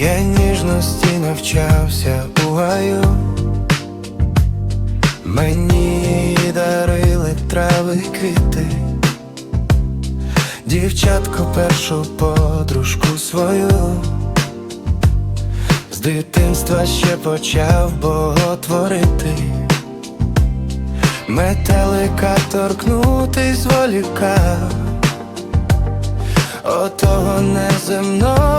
Я ніжності навчався у гаю, мені дарили трави квіти, дівчатку першу подружку свою, з дитинства ще почав боготворити, метелика торкнутись зволікав. Отого неземного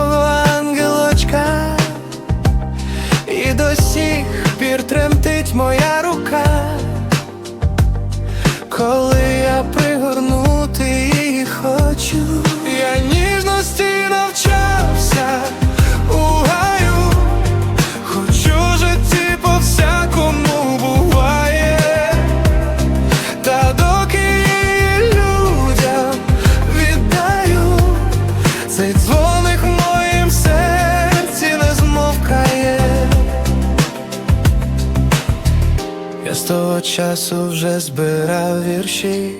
Того часу вже збирав вірші,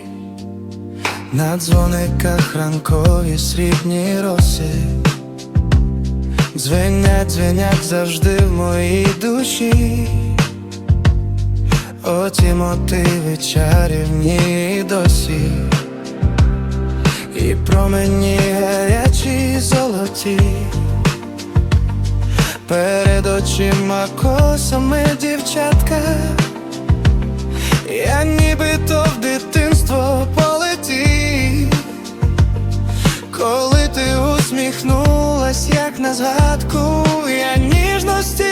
на дзвониках ранкові срібні роси. Дзвенять, дзвенять завжди в моїй душі. Оті мотиви чарівні досі, і промені гарячі золоті, перед очима косами дівчатка, я нібито в дитинство полетів, коли ти усміхнулась, як на згадку, я ніжності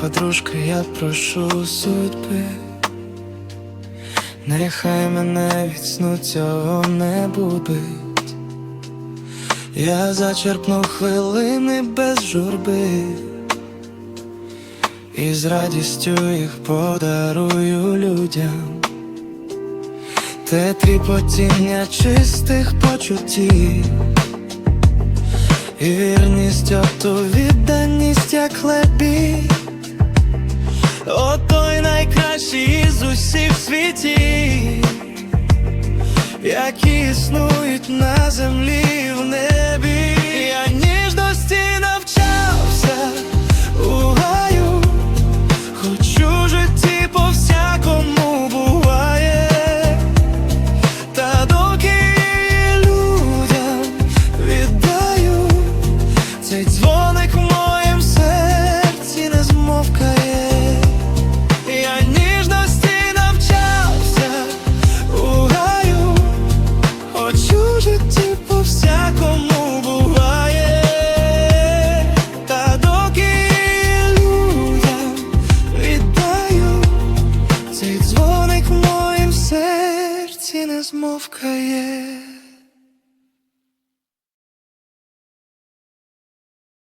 подружка, я прошу судьби, нехай мене від сну цього не будить. Я зачерпну хвилини без журби, і з радістю їх подарую людям. Те тріпотіння чистих почуттів. І вірність, оту відданість, як хлебі найкращий із усіх світів, які існують на землі в небі. Я ніжності навчався у гаю, хочу житті по не змовкає.